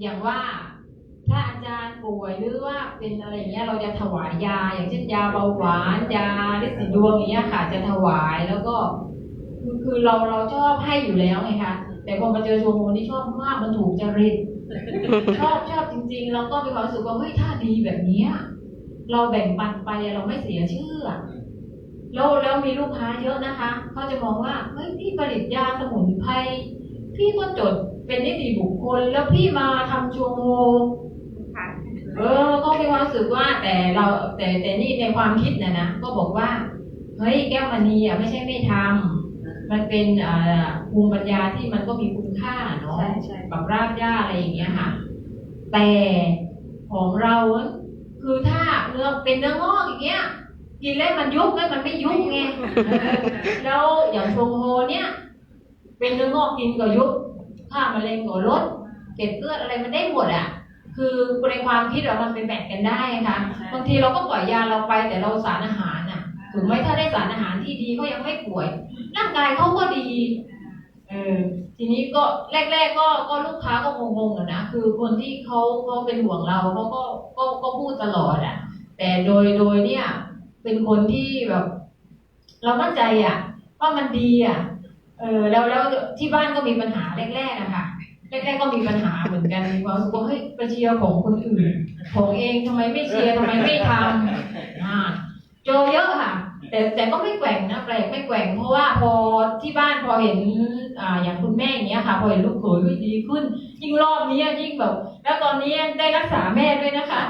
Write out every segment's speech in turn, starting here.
อย่างว่าถ้าอาจารย์ป่วยหรือว่าเป็นอะไรอย่างเงี้ยเราจะถวายยา อย่างเช่นยาเบาหวานยาฤทธิ์ดวงอย่างเงี้ยค่ะ จะถวายแล้วก็ คือคือเราเราชอบให้อยู่แล้วไงคะแต่พอมาเจอชวโมนี่ชอบมากมันถูกจริตชอบชอบจริงๆแล้วก็มีความรู้สึกว่าเฮ้ยถ้าดีแบบเนี้ยเราแบ่งปันไปเราไม่เสียชื่อแล้วแล้วมีลูกค้าเยอะนะคะเขาจะมองว่าเฮ้ยพี่ผลิตยาสมุนไพรพี่ก็จด เป็นนิติบุคคลแล้วพี่มาทำชวโมค่ะเออ ก็มีความรู้สึกว่าแต่เราแต่แต่นี่ในความคิดนะนะก็บอกว่าเฮ้ยแก้วมณีอะไม่ใช่ไม่ทำมันเป็นอ่าภูมิปัญญาที่มันก็มีคุณค่าเนาะใช่ใช่กับรากหญ้าอะไรอย่างเงี้ยค่ะ แต่ของเราอะคือถ้าเนื้อเป็นเนื้องอกอย่างเงี้ยกินแล้วมันยุบไหมมันไม่ยุบไงเออแล้วอย่างชงโฮเนี่ย เป็นเนื้องอกกินก็ยุบ ค่ามะเร็งก็ลดเกล็ดเลือดอะไรมันได้หมดอะ คือในความคิดเรามันเป็นแบ่งกันได้ค่ะบางทีเราก็ปล่อยยาเราไปแต่เราสารอาหารน่ะถึงไม่ถ้าได้สารอาหารที่ดีก็ยังไม่ป่วย ร่างกายเขาก็ดีเออทีนี้ก็แรก ๆ ก็ก็ลูกค้าก็งงๆอะนะคือคนที่เขาเขาเป็นห่วงเราเขาก็ก็ก็พูดตลอดอะแต่โดยโดยเนี่ย เป็นคนที่แบบ เรามั่นใจอะว่ามันดีอะ เออแล้วแล้วที่บ้านก็มีปัญหาแรกๆอะคะแรกๆก็มีปัญหาเหมือนกันมีความรู้สึกว่าเฮ้ยไปเชียร์ของคนอื่น ของเองทำไมไม่เชียร์ทำไมไม่ทำอ่าเจอเยอะค่ะ แต่แต่ก็ไม่แกว่งนะแปลกไม่แกว่งเพราะว่าพอที่บ้านพอเห็นอ่าอย่างคุณแม่อย่างเงี้ยค่ะ พอเห็นลูกเขยเฮ้ยดีขึ้น ยิ่งรอบนี้ยิ่งแบบ แล้วตอนนี้ได้รักษาแม่ด้วยนะคะ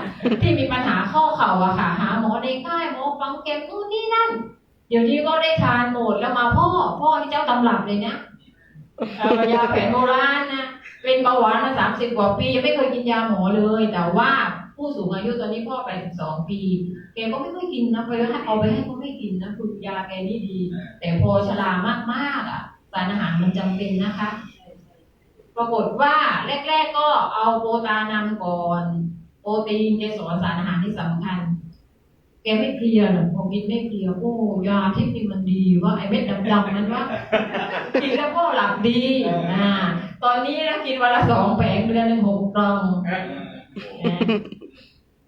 ที่มีปัญหาข้อเข่าอะค่ะ หาหมอในค่ายหมอฟังเก็บนู่นนี่นั่น เดี๋ยวนี้ก็ได้ทานหมดแล้วมาพ่อพ่อที่เจ้าตำรับเลยนะเอ่อยาแผนโบราณนะเป็นเบาหวานมาสามสิบกว่าปียังไม่เคยกินยาหมอเลย แต่ว่าผู้สูงอายุตอนนี้พ่อไปถึงสองปีแกก็ไม่ค่อยกินนะไปให้เอาไปให้เขาไม่กินนะคือยาแกนี่ดี แต่พอชรามากๆอะสารอาหารมันจำเป็นนะคะ ปรากฏว่าแรก ๆก็เอาโปรตานำก่อน โปรตีนเกสรสารอาหารที่สำคัญ แกไม่เพลียหรอกพอกินไม่เพลียโอ้ยาที่นี่มันดีว่าไอ้เม็ดดำๆนั้นว่ากินแล้วก็หลับดีอ่าตอนนี้นะกินวันละสองแผงเดือนหนึ่งหกกล่อง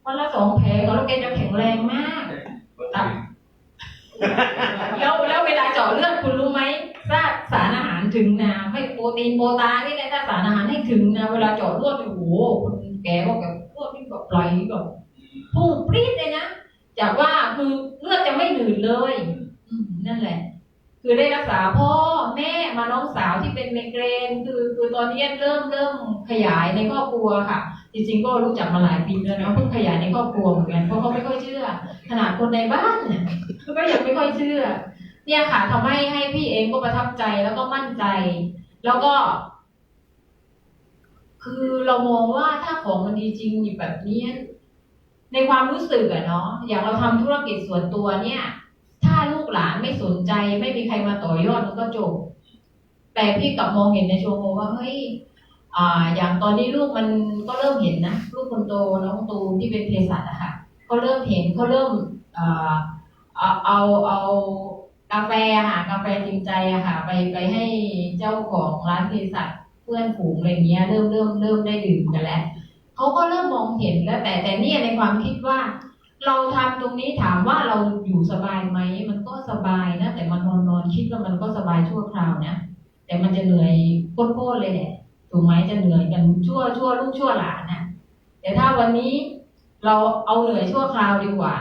วันละสองแผงแล้วแกจะแข็งแรงมากตับแล้วแล้วเวลาเจาะเลือดคุณรู้ไหมถ้าสารอาหารถึงนะไม่โปรตีนโปรตานี่นะถ้าสารอาหารให้ถึงนะเวลาเจาะเลือดเนี่ยโอ้โหแกบอกแบบเลือดนี่แบบไหลแบบพุ่งปรี๊ดเลยนะ จากว่าคือเลือดจะไม่หนืดเลยอืมนั่นแหละ คือได้รักษาพ่อแม่มาน้องสาวที่เป็นไมเกรน คือคือตอนนี้เริ่มเริ่มขยายในครอบครัวค่ะ จริงๆก็รู้จักมาหลายปีแล้วนะเพิ่งขยายในครอบครัวเหมือนกันเพราะเขาไม่ค่อยเชื่อขนาดคนในบ้านเนี่ยก็ยังไม่ค่อยเชื่อ เนี่ยค่ะทำให้ให้พี่เองก็ประทับใจแล้วก็มั่นใจ แล้วก็คือเรามองว่าถ้าของมันดีจริงแบบนี้ ในความรู้สึกอะเนาะอย่างเราทำธุรกิจส่วนตัวเนี่ย ถ้าลูกหลานไม่สนใจไม่มีใครมาต่อยอดมันก็จบ แต่พี่กลับมองเห็นในช่วงโมว่าเฮ้ยอ่า อย่างตอนนี้ลูกมันก็เริ่มเห็นนะลูกคนโตน้องตูที่เป็นเภสัชอะค่ะเขาเริ่มเห็นเขาเริ่มอ่าเอาเอาเอากาแฟอะค่ะ กาแฟจริงใจอะค่ะ ไปไปให้เจ้าของร้านเภสัชเพื่อนฝูงอะไรเงี้ย เริ่มเริ่มเริ่มได้ดื่มกันแล้ว เขาก็เริ่มมองเห็นแล้วแต่แต่เนี่ยในความคิดว่า เราทำตรงนี้ถามว่าเราอยู่สบายไหมมันก็สบายนะแต่มันนอนนอนคิดว่ามันก็สบายชั่วคราวนะแต่มันจะเหนื่อยโคตรเลยแหละถูกไหมจะเหนื่อยกันชั่วชั่วลูกชั่วหลานนะแต่ถ้าวันนี้เราเอาเหนื่อยชั่วคราวดีกว่า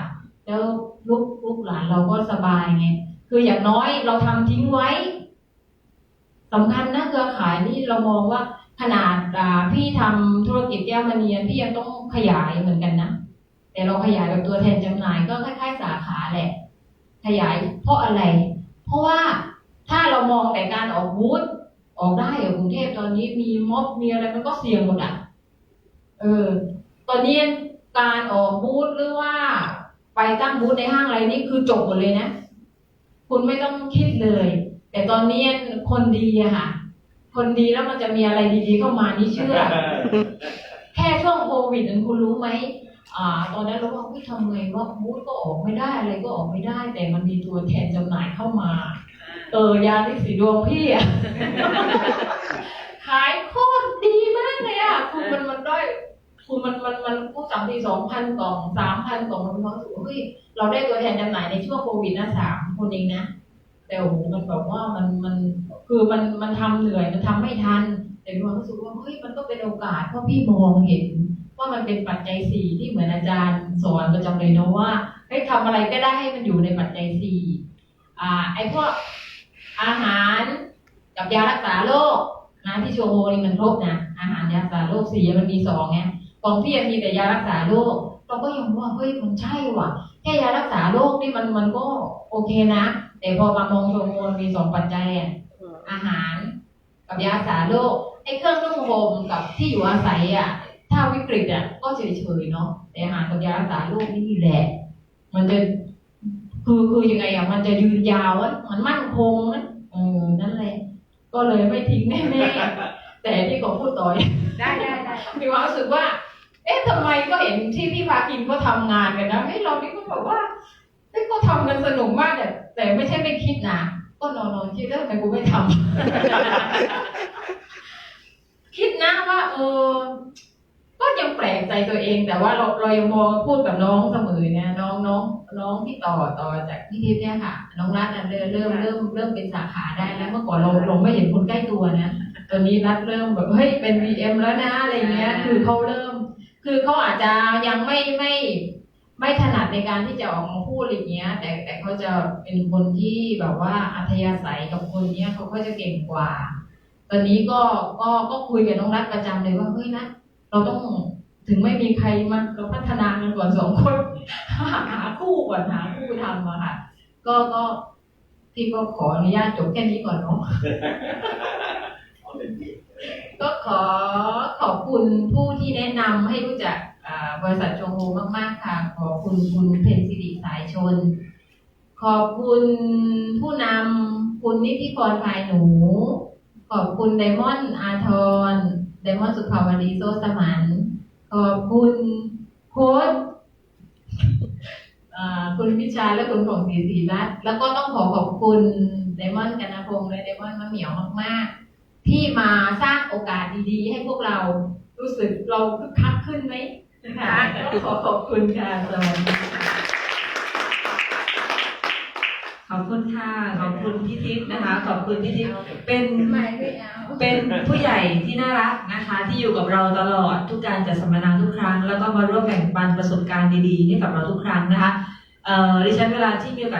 แล้วลูกลูกหลานเราก็สบายไงคืออย่างน้อยเราทำทิ้งไว้สำคัญนะเครือข่ายนี่เรามองว่า ขนาดพี่ทำธุรกิจแก้วมณีพี่ยังต้องขยายเหมือนกันนะแต่เราขยายแบบตัวแทนจำหน่ายก็คล้ายๆ สาขาแหละ ขยายเพราะอะไร เพราะว่าถ้าเรามองแต่การออกบูธออกได้อะกรุงเทพตอนนี้มีม็อบมีอะไรมันก็เสี่ยงหมดอะเออ ตอนนี้การออกบูธหรือว่าไปตั้งบูธในห้างอะไรนี่คือจบหมดเลยนะ คุณไม่ต้องคิดเลย แต่ตอนนี้คนดีอะค่ะ คนดีแล้วมันจะมีอะไรดีๆเข้ามานี่เชื่อ แค่ช่วงโควิดนั้นคุณรู้ไหมอ่า ตอนนั้นเราว่าเฮ้ยทำไงว่าบูธก็ออกไม่ได้อะไรก็ออกไม่ได้ แต่มันมีตัวแทนจำหน่ายเข้ามา เออยาลิสีดวงพี่อะขายโคตรดีมากเลยอะคือมันมันได้คือมันมันมันผู้สามทีสองพันกล่องสามพันกล่องมันมีความรู้สึกว่าเฮ้ยเราได้ตัวแทนจำหน่ายในช่วงโควิดนะสามคนเองนะ แต่โอ้โหมันแบบว่ามันมัน คือมันมันทำเหนื่อยมันทำไม่ทัน แต่มีความรู้สึกว่าเฮ้ยมันก็เป็นโอกาสเพราะพี่มองเห็น ว่ามันเป็นปัจจัยสี่ที่เหมือนอาจารย์สอนประจำเลยเนะว่าให้ทำอะไรก็ได้ให้มันอยู่ในปัจจัยสี่อ่า ไอ้พวกอาหารกับยารักษาโรคนะที่โชโมนี่มันครบนะอาหารยารักษาโรคสี่มันมีสองไงของพี่ยังมีแต่ยารักษาโรคเราก็ยังว่าเฮ้ยมันใช่ว่ะแค่ยารักษาโรคนี่มันมันก็โอเคนะ แต่พอมามองโชโมมันมีสองปัจจัยอะ อาหาร กับยารักษาโรคไอ้เครื่องนุ่งห่มกับที่อยู่อาศัยอะถ้าวิกฤตอะก็เฉยๆเนาะแต่อาหารกับยารักษาโรคนี่แหละ มันจะคือคือยังไงอะมันจะยืนยาวอะมันมั่นคงอะเออนั่นแหละ ก็เลยไม่ทิ้งแน่ๆแต่ที่เขาพูดต่อยได้ได้ได้มีความรู้สึกว่า เอ๊ะทำไมก็เห็นที่พี่พากินก็ทำงานกันนะเฮ้ยเรานี่ก็แบบว่าเฮ้ยก็ทำกันสนุกมากแต่แต่ไม่ใช่ไม่คิดนะ ก็นอนนอนๆคิดแล้วทำไมกูไม่ทำคิดนะว่า เออ ก็ยังแปลกใจตัวเอง แต่ว่าเราเรายังมองพูดกับน้องเสมอเนี่ยน้องน้องน้องที่ต่อต่อจากพี่ทิพย์เนี่ยค่ะ น้องรัฐน่ะเริ่มเริ่มเริ่มเริ่มเป็นสาขาได้แล้ว เมื่อก่อนเราเราไม่เห็นคนใกล้ตัวนะตอนนี้รัฐเริ่มแบบเฮ้ยเป็น VM แล้วนะอะไรเงี้ย คือเขาเริ่ม คือเขาอาจจะยังไม่ไม่ ไม่ถนัดในการที่จะออกมาพูดอะไรเงี้ย แต่แต่เขาจะเป็นคนที่แบบว่าอัธยาศัยกับคนเนี้ยเขาก็จะเก่งกว่า ตอนนี้ก็ก็ก็คุยกับน้องรัฐประจำเลยว่าเฮ้ยนะเราต้องถึงไม่มีใครมาเราพัฒนากันก่อนสองคนหาคู่ก่อนหาคู่ทำอะค่ะ ก็ก็พี่ก็ขออนุญาตจบแค่นี้ก่อนเนาะก็ขอขอบคุณผู้ที่แนะนำให้รู้จักอ่า บริษัทชงโฮมาก ๆ ค่ะ ขอบคุณคุณเพนสิริสายชน ขอบคุณผู้นำคุณนิติกรภายหนู ขอบคุณไดมอนด์อาทรไดมอนด์สุภาวดีโซสมันขอบคุณโค้ดคุณพิชาและคุณของศรีศรีรัตน์แล้วก็ต้องขอขอบคุณไดมอนด์กันนพงษ์และไดมอนด์มะเหมียวมาก ๆ ที่มาสร้างโอกาสดี ๆ ให้พวกเรารู้สึกเราคึกคักขึ้นไหม ค่ะก็ขอขอบคุณค่ะสวัสดีค่ะขอบคุณค่ะ ขอบคุณพี่ทิพย์นะคะ ขอบคุณพี่ทิพย์เป็นเอาเป็นผู้ใหญ่ที่น่ารักนะคะ ที่อยู่กับเราตลอดทุกการจัดสัมมนาทุกครั้ง แล้วก็มาร่วมแบ่งปันประสบการณ์ดีๆให้กับเราทุกครั้งนะคะเอ่อดิฉันเวลาที่มีโอกาส